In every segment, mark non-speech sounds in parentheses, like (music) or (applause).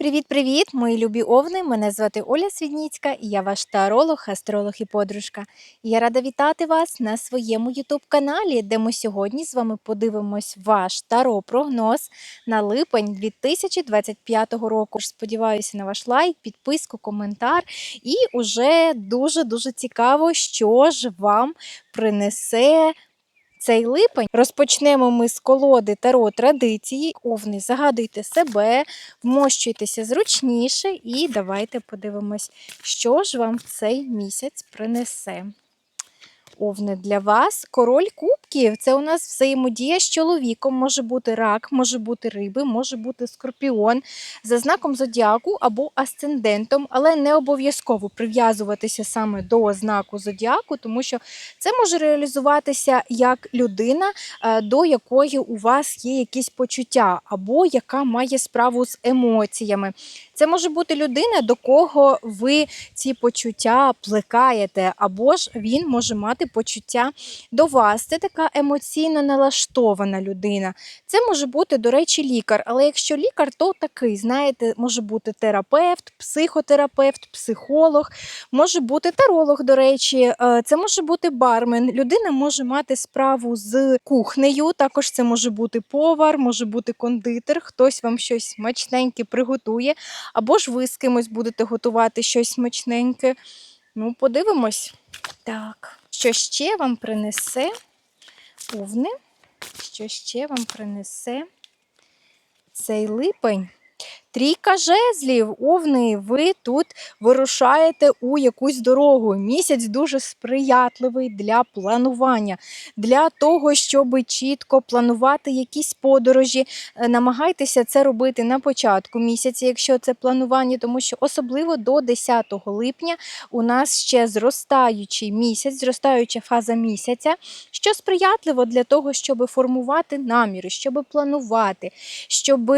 Привіт-привіт, мої любі овни! Мене звати Оля Свідніцька і я ваш таролог, астролог і подружка. Я рада вітати вас на своєму ютуб-каналі, де ми сьогодні з вами подивимось ваш таро-прогноз на липень 2025 року. Сподіваюся на ваш лайк, підписку, коментар. І уже дуже-дуже цікаво, що ж вам принесе цей липень. Розпочнемо ми з колоди Таро традиції. Овни, загадуйте себе, вмощуйтеся зручніше і давайте подивимось, що ж вам цей місяць принесе. Овни для вас. Король кубків це у нас взаємодія з чоловіком. Може бути рак, може бути риби, може бути скорпіон за знаком зодіаку або асцендентом, але не обов'язково прив'язуватися саме до знаку зодіаку, тому що це може реалізуватися як людина, е, до якої у вас є якісь почуття, або яка має справу з емоціями. Це може бути людина, до кого ви ці почуття плекаєте, або ж він може мати почуття до вас. Це така емоційно налаштована людина. Це може бути, до речі, лікар. Але якщо лікар, то такий, знаєте, може бути терапевт, психотерапевт, психолог, може бути таролог, до речі, е, це може бути бармен. Людина може мати справу з кухнею, також це може бути повар, може бути кондитер, хтось вам щось смачненьке приготує, або ж ви з кимось будете готувати щось смачненьке. Ну, подивимось. Так, що ще вам принесе повне? Що ще вам принесе цей липень? Трійка жезлів, овни, ви тут вирушаєте у якусь дорогу. Місяць дуже сприятливий для планування, для того, щоб чітко планувати якісь подорожі. Е, Намагайтеся це робити на початку місяця, якщо це планування, тому що особливо до 10 липня у нас ще зростаючий місяць, зростаюча фаза місяця, що сприятливо для того, щоб формувати наміри, щоб планувати, щоб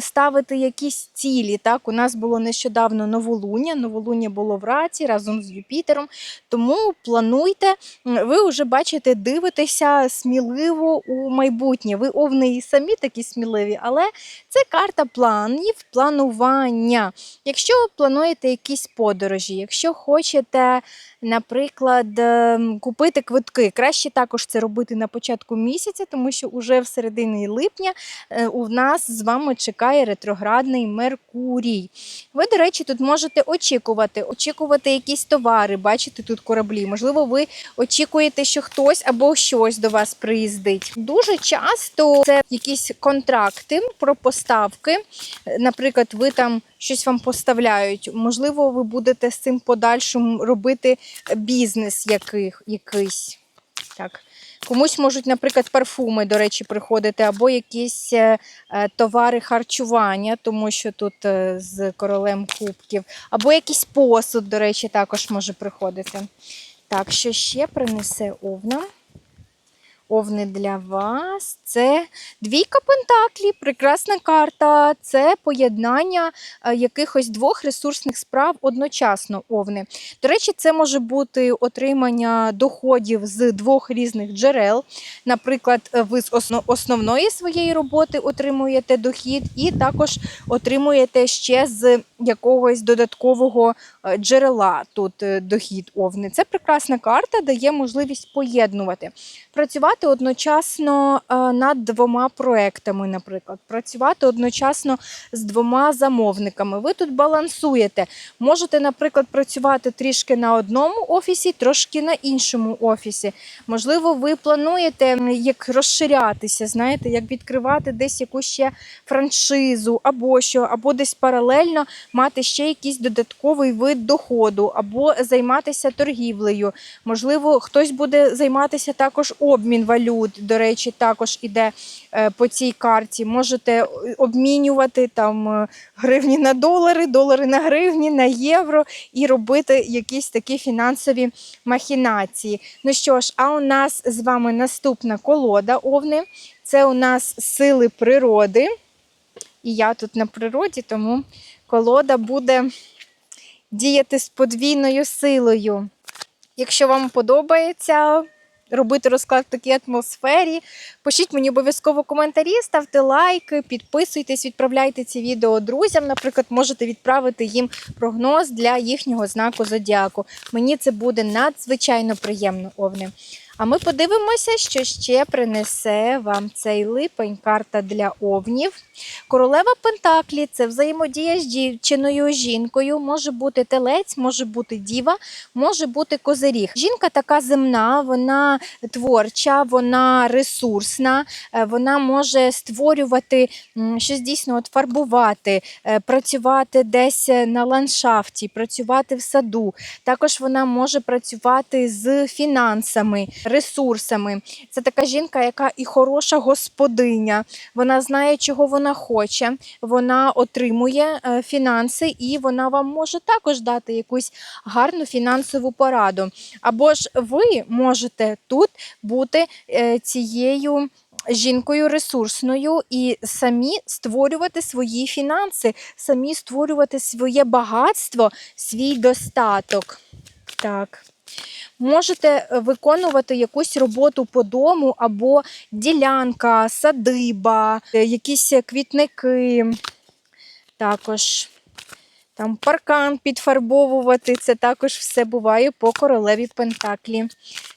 ставити якісь цілі. Так, у нас було нещодавно новолуння. Новолуння було в раці разом з Юпітером. Тому плануйте, ви вже бачите, дивитеся сміливо у майбутнє. Ви овни і самі такі сміливі, але це карта планів, планування. Якщо ви плануєте якісь подорожі, якщо хочете, наприклад, ем, купити квитки, краще також це робити на початку місяця, тому що уже в середині липня е, у нас з вами чекає ретроградний Меркурій. Ви, до речі, тут можете очікувати, очікувати якісь товари, бачите тут кораблі. Можливо, ви очікуєте, що хтось або щось до вас приїздить. Дуже часто це якісь контракти про поставки. Наприклад, ви там щось вам поставляють. Можливо, ви будете з цим подальшим робити бізнес якийсь. Так. Комусь можуть, наприклад, парфуми, до речі, приходити, або якісь е, е, товари харчування, тому що тут е, з королем кубків, або якийсь посуд, до речі, також може приходити. Так, що ще принесе овна? Овни для вас. Це двійка пентаклів, прекрасна карта. Це поєднання е, якихось двох ресурсних справ одночасно овни. До речі, це може бути отримання доходів з двох різних джерел. Наприклад, е, ви з основної своєї роботи отримуєте дохід, і також отримуєте ще з якогось додаткового е, джерела тут дохід овни. Це прекрасна карта, дає можливість поєднувати. Працювати одночасно е, над двома проектами, наприклад, працювати одночасно з двома замовниками. Ви тут балансуєте. Можете, наприклад, працювати трішки на одному офісі, трошки на іншому офісі. Можливо, ви плануєте як розширятися, знаєте, як відкривати десь якусь ще франшизу, або що, або десь паралельно мати ще якийсь додатковий вид доходу, або займатися торгівлею. Можливо, хтось буде займатися також обмін валют. До речі, також іде е, по цій карті. Можете обмінювати там е, гривні на долари, долари на гривні, на євро і робити якісь такі фінансові махінації. Ну що ж, а у нас з вами наступна колода овни. Це у нас сили природи. І я тут на природі, тому колода буде діяти з подвійною силою. Якщо вам подобається, робити розклад в такій атмосфері. Пишіть мені обов'язково коментарі, ставте лайки, підписуйтесь, відправляйте ці відео друзям. Наприклад, можете відправити їм прогноз для їхнього знаку зодіаку. Мені це буде надзвичайно приємно, овни. А ми подивимося, що ще принесе вам цей липень карта для овнів. Королева Пентаклі це взаємодія з дівчиною, жінкою. Може бути телець, може бути діва, може бути козиріг. Жінка така земна, вона творча, вона ресурсна, е, вона може створювати щось дійсно от фарбувати, е, працювати десь на ландшафті, працювати в саду. Також вона може працювати з фінансами, ресурсами. Це така жінка, яка і хороша господиня. Вона знає, чого вона хоче, вона отримує е, фінанси, і вона вам може також дати якусь гарну фінансову пораду. Або ж ви можете тут бути е, цією. Жінкою ресурсною і самі створювати свої фінанси, самі створювати своє багатство, свій достаток. Так. Можете е, виконувати якусь роботу по дому або ділянка, садиба, е, якісь квітники. Також там паркан підфарбовувати. Це також все буває по королеві Пентаклі.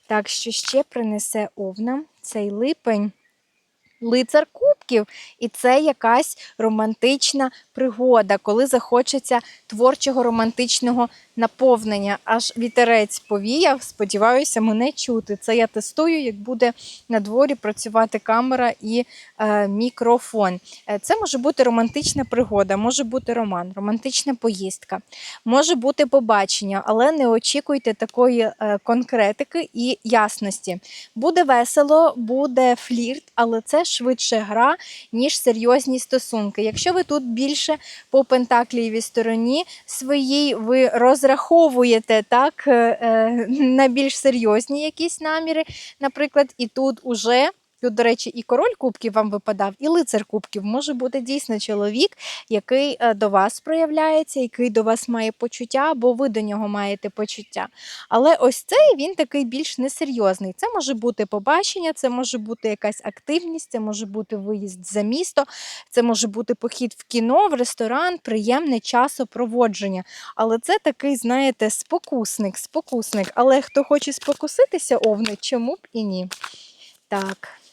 Так, що ще принесе овна цей липень. Лицар кубків, і це якась романтична пригода, коли захочеться творчого романтичного наповнення. Аж вітерець повіяв. Сподіваюся, мене чути. Це я тестую, як буде на дворі працювати камера і е, мікрофон. Е, Це може бути романтична пригода, може бути роман, романтична поїздка, може бути побачення, але не очікуйте такої е, конкретики і ясності. Буде весело, буде флірт, але це швидше гра, ніж серйозні стосунки. Якщо ви тут більше по пентаклієвій стороні своїй, ви розраховуєте так е, е, на більш серйозні якісь наміри, наприклад, і тут уже. Тут, до речі, і король кубків вам випадав, і лицар кубків може бути дійсно чоловік, який е, до вас проявляється, який до вас має почуття, або ви до нього маєте почуття. Але ось цей він такий більш несерйозний. Це може бути побачення, це може бути якась активність, це може бути виїзд за місто, це може бути похід в кіно, в ресторан, приємне часопроводження. Але це такий, знаєте, спокусник, спокусник. Але хто хоче спокуситися, овни, чому б і ні? Так.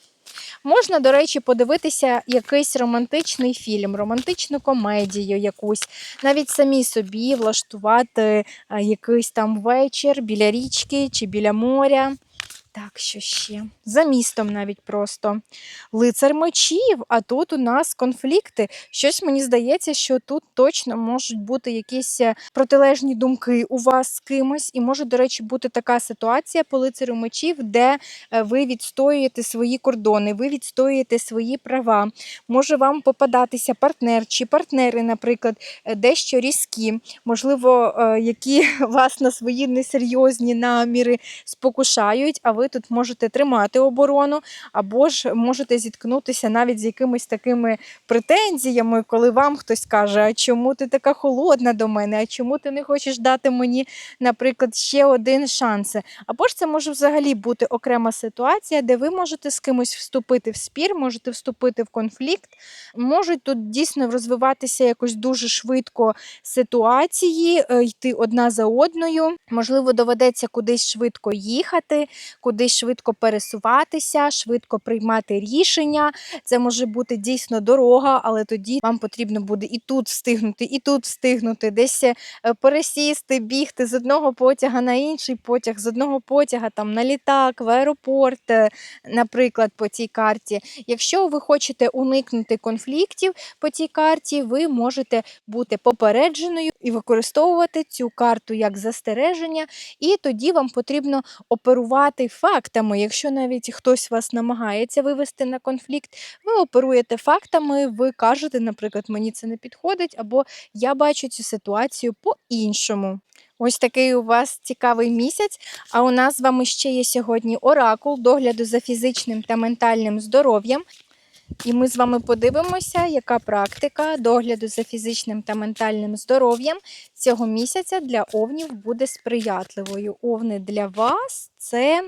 Можна, до речі, подивитися якийсь романтичний фільм, романтичну комедію якусь, навіть самі собі влаштувати е, якийсь там вечір біля річки чи біля моря. Так, що ще? За містом навіть просто. Лицар мечів, а тут у нас конфлікти. Щось мені здається, що тут точно можуть бути якісь е, протилежні думки у вас з кимось. І може, до речі, бути така ситуація по лицарю мечів, де е, ви відстоюєте свої кордони, ви відстоюєте свої права. Може вам попадатися партнер чи партнери, наприклад, е, дещо різкі, можливо, які (laughs) вас на свої несерйозні наміри спокушають, а ви тут можете тримати оборону, або ж можете зіткнутися навіть з якимись такими претензіями, коли вам хтось каже, а чому ти така холодна до мене, а чому ти не хочеш дати мені, наприклад, ще один шанс. Або ж це може взагалі бути окрема ситуація, де ви можете з кимось вступити в спір, можете вступити в конфлікт, можуть тут дійсно розвиватися якось дуже швидко ситуації, е, йти одна за одною. Можливо, доведеться кудись швидко їхати, кудись швидко пересуватися, швидко приймати рішення. Це може бути дійсно дорога, але тоді вам потрібно буде і тут встигнути, і тут встигнути, десь е, пересісти, бігти з одного потяга на інший потяг, з одного потяга там на літак, в аеропорт, е, наприклад, по цій карті. Якщо ви хочете уникнути конфліктів по цій карті, ви можете бути попередженою і використовувати цю карту як застереження, і тоді вам потрібно оперувати фактами. Якщо навіть хтось вас намагається вивести на конфлікт, ви оперуєте фактами, ви кажете, наприклад, мені це не підходить, або я бачу цю ситуацію по-іншому. Ось такий у вас цікавий місяць. А у нас з вами ще є сьогодні оракул догляду за фізичним та ментальним здоров'ям. І ми з вами подивимося, яка практика догляду за фізичним та ментальним здоров'ям цього місяця для овнів буде сприятливою. Овни для вас це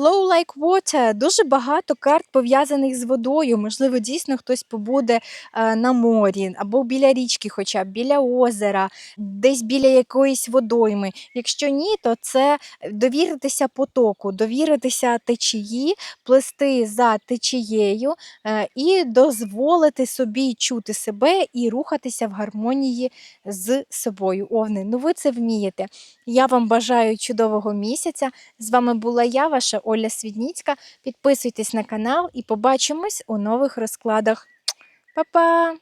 Flow like water. Дуже багато карт пов'язаних з водою. Можливо, дійсно хтось побуде е, на морі або біля річки, хоча б біля озера, десь біля якоїсь водойми. Якщо ні, то це довіритися потоку, довіритися течії, плести за течією е, і дозволити собі чути себе і рухатися в гармонії з собою. Овни, ну ви це вмієте. Я вам бажаю чудового місяця. З вами була я, ваша Оля Свідніцька. Підписуйтесь на канал і побачимось у нових розкладах. Па-па!